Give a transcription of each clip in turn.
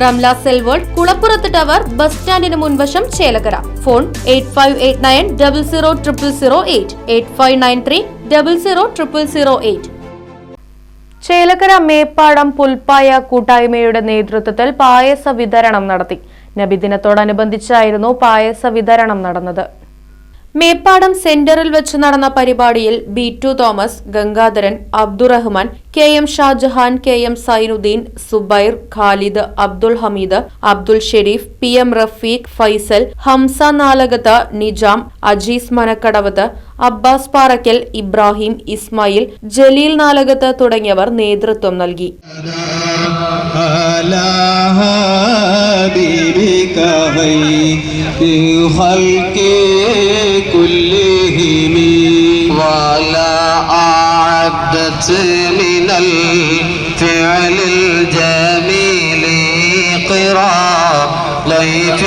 Ramla cell world കുളപ്പുറത്ത് tower bus സ്റ്റാൻഡിന് മുൻവശം Chelakkara phone eight five eight nine double zero triple zero eight. Eight five nine three double zero triple zero eight. Chelakkara Meppadam പുൽപ്പായ കൂട്ടായ്മയുടെ നേതൃത്വത്തിൽ പായസ വിതരണം നടത്തി. നബിദിനത്തോടനുബന്ധിച്ചായിരുന്നു പായസ വിതരണം നടന്നത്. മേപ്പാടം സെന്ററിൽ വെച്ച് നടന്ന പരിപാടിയിൽ B to Thomas Gangadharan Abdurahman K M Shajahan K M Sainudheen Zubair Khalid Abdul Hameed Abdul Shareef P M Rafeeq Faisal Hamza Nalakath Nijam Ajees Manakkadavath Abbas Parakkal Ibrahim Ismail Jaleel Nalakath തുടങ്ങിയവർ നേതൃത്വം നൽകി. على حبيبك خير الخلق كلهم ولا أعدت من الفعل الجميل قرا ضيف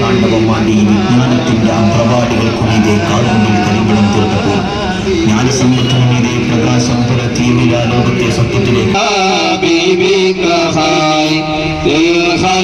താണ്ഡവമാടി വിജ്ഞാനത്തിന്റെ അപ്രവാടികൾക്കുമീതെ കാലങ്ങളിൽ കരികുളം തീർത്തപ്പോൾ ജ്ഞാനസമ്പത്തിനുമീതെ പ്രകാശം പുലർത്തിയ ലോകത്തെ സത്യത്തിലേക്ക്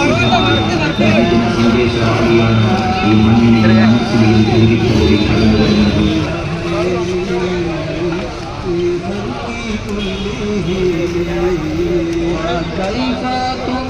كلهم transfer